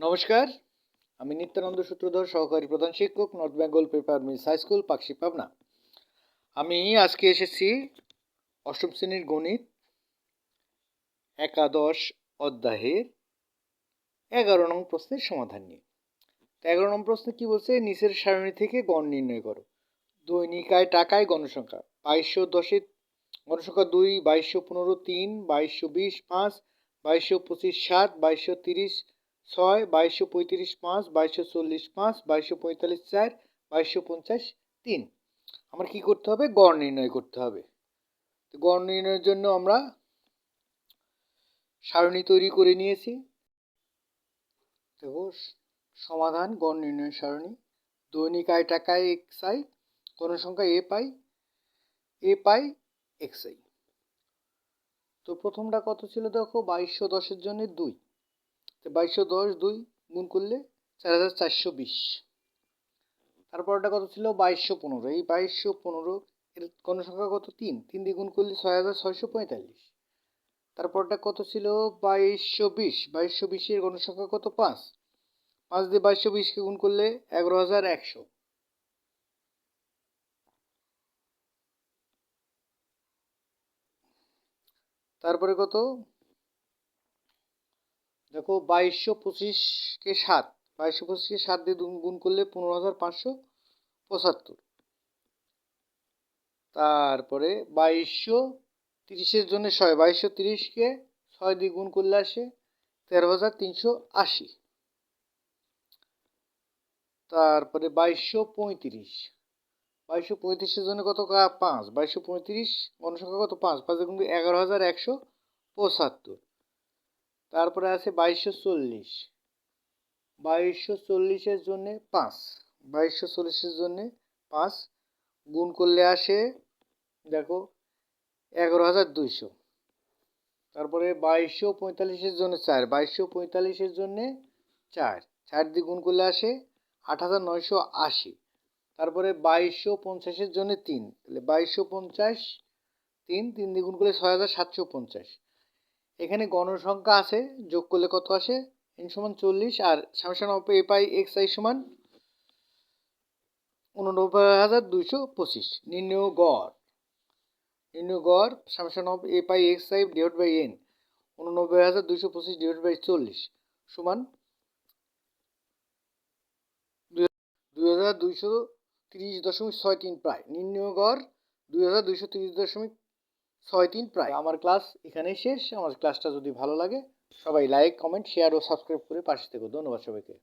নমস্কার, আমি নিত্যানন্দ সূত্রধর, সহকারী প্রধান শিক্ষক North Bengal Paper Mills High School Pakshi Pabna. আমি আজকে এসেছি অষ্টম শ্রেণির গণিত একাদশ অধ্যায়ের এগারো নং প্রশ্নের সমাধান নিয়ে। তো এগারো নং প্রশ্নে কী বলছে? নিচের সারণী থেকে গণ নির্ণয় করো। দৈনিক আয় টাকায় গণসংখ্যা, বাইশশো দশে গণসংখ্যা দুই, বাইশশো পনেরো তিন, বাইশশো বিশ পাঁচ, বাইশশো পঁচিশ সাত, বাইশশো তিরিশ ছয়, বাইশশো পঁয়ত্রিশ পাঁচ, বাইশশো চল্লিশ পাঁচ, বাইশশো পঁয়তাল্লিশ চার, বাইশশো পঞ্চাশ তিন। আমার কি করতে হবে? গড় নির্ণয় করতে হবে। তো গড় নির্ণয়ের জন্য আমরা সারণী তৈরি করে নিয়েছি। দেখো সমাধান, গড় নির্ণয় সারণী। দৈনিক আয় টাকায় এক্স আই সংখ্যা এ পাই এ পাই এক্স আই তো প্রথমটা কত ছিল দেখো? বাইশশো দশের জন্য দুই। বাইশশো দশ দুই গুণ করলে চার হাজার চারশো বিশ। তারপরটা কত ছিল? বাইশশো পনেরো। এই বাইশশো পনেরো এর গণসংখ্যা কত? তিন। তিন দিয়ে গুণ করলে ছয় হাজার ছয়শো পঁয়তাল্লিশ। তারপরটা কত ছিল? বাইশশো বিশ। বাইশশো বিশের গণসংখ্যা কত? পাঁচ। পাঁচ দিয়ে বাইশশো বিশকে গুণ করলে এগারো হাজার একশো। তারপরে কত? দেখো বাইশশো পঁচিশকে সাত। বাইশশো পঁচিশকে সাত দিয়ে গুণ করলে পনেরো হাজার পাঁচশো পঁচাত্তর। তারপরে বাইশশো তিরিশের জন্য ছয় বাইশশো তিরিশকে ছয় দিয়ে গুণ করলে আসে তেরো হাজার তিনশো আশি। তারপরে বাইশশো পঁয়ত্রিশ। বাইশশো পঁয়ত্রিশের জন্য কত পাঁচ। বাইশশো পঁয়ত্রিশ গণসংখ্যা কত? পাঁচ। পাঁচ গুণ এগারো হাজার একশো পঁচাত্তর। তারপরে আছে বাইশশো চল্লিশ। বাইশশো চল্লিশের জন্যে পাঁচ। বাইশশো চল্লিশের জন্যে পাঁচ গুণ করলে আসে, দেখো, এগারো হাজার দুইশো। তারপরে বাইশশো পঁয়তাল্লিশের জন্য চার। বাইশশো পঁয়তাল্লিশের জন্যে চার। চার দিয়ে গুণ করলে আসে আট হাজার নয়শো আশি। তারপরে বাইশশো পঞ্চাশের জন্য তিন। তাহলে বাইশশো পঞ্চাশ, তিন তিন দিয়ে গুণ করলে ছয় হাজার সাতশো পঞ্চাশ। এখানে গণসংখ্যা আছে, যোগ করলে কত আসে? এন সমান চল্লিশ, আর সামসান এ পাই এক্স আই সমান উননব্বই হাজার দুইশো পঁচিশ। নির্ণয় গড়। নির্ণয় গড় summation of a pi x i divide by n উননব্বই হাজার দুইশো পঁচিশ ডিভাইড বাই চল্লিশ, সমান দুই হাজার দুইশো তিরিশ দশমিক ছয় তিন প্রায়। নির্ণয় গড়, দুই হাজার দুইশো তিরিশ দশমিক ছয় তিন প্রায়। আমার ক্লাস এখানেই শেষ। আমার ক্লাসটা যদি ভালো লাগে, সবাই লাইক কমেন্ট শেয়ার ও সাবস্ক্রাইব করে পাশে থেকে। ধন্যবাদ সবাইকে।